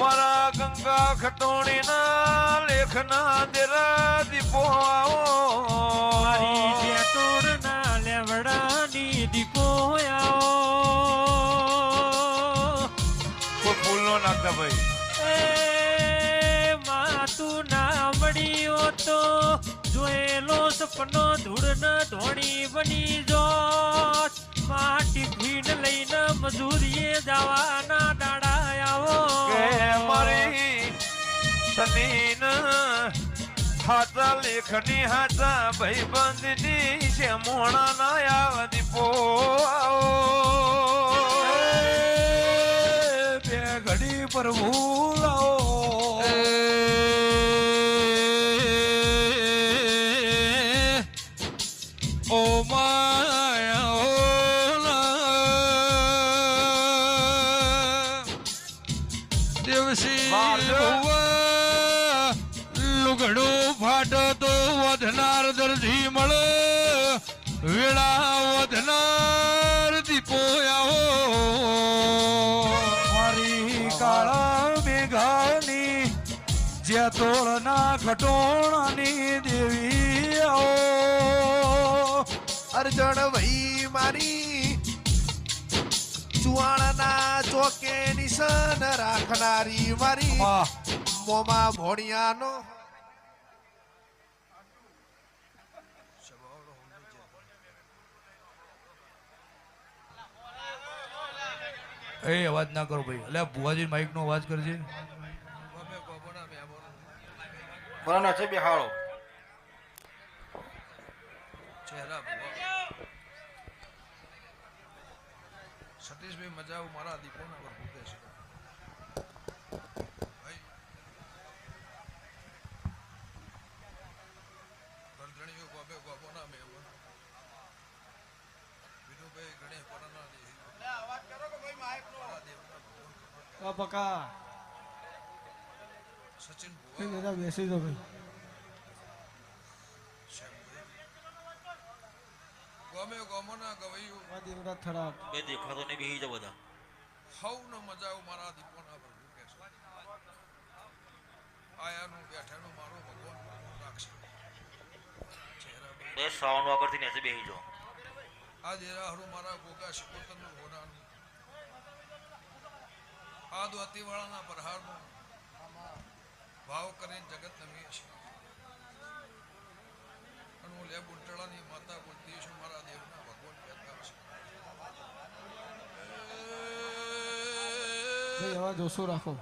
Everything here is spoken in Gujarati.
મારા ગંગા ખટોણી ના લેખના દેરા દીપો મારી આવો જેતોડના લેવડાની દીપો આવો. કોઈ ફૂલ નો નાખતા ભાઈ. ના મળ્યો તો જોયેલો સપનો ધૂળ ન ધોણી બની જો માટી ભીડ લઈને મજૂરીએ જવાના સનીન હાતા લેખની હાતા ભાઈ બંધની છે મોણા ના આવતી પો બે ઘડી પર ભૂલાઓ ઓ માયા ઓ. દેવસી મારજો. લુગડું ફાટો તો વધનાર દરજી મળે. વેળા વધનાર દીપો આવો. મારી કાળા મેઘાની જેતોળના ખટોણાની દેવી આવો. અર્જણ ભાઈ મારી ચુવાણના ચોકે નિશાન રાખનારી મારી. મોમાં ભોણિયાનો એ અવાજ ના કરો ભાઈ. એટલે ભુવાજી માઇક નો અવાજ કરજે. બરાબર છે બેહાડો. સતીશભાઈ મજા આવું. મારા દીપોના પર ભૂકે છે. પકા સચિન ભુવા. બેસી દો ભાઈ. ગમે ગમો ના ગવૈયું. આ દેવડા થડા બે દેખાતો ને બેહી જાઓ બધા. હવનો મજા આવું મારા દીપોના પર ભૂકે છે. આયાનું બેઠાનું મારો ભગવાન રાખશે. બસ સાઉન્ડ વગરથી નીચે બેહી જાઓ. આ દેરા હરુ મારા ગોગા શિકોતરનું ઘોડાનું આ દ્વાતીવાળાના પ્રહારનો ભાવ કરીને જગત નમીએ છીએ અને હું લે બુંટળાની માતા બોલતી છું, મારા દેવના ભગવાન કહેતા છે અવાજ ઓછો રાખો.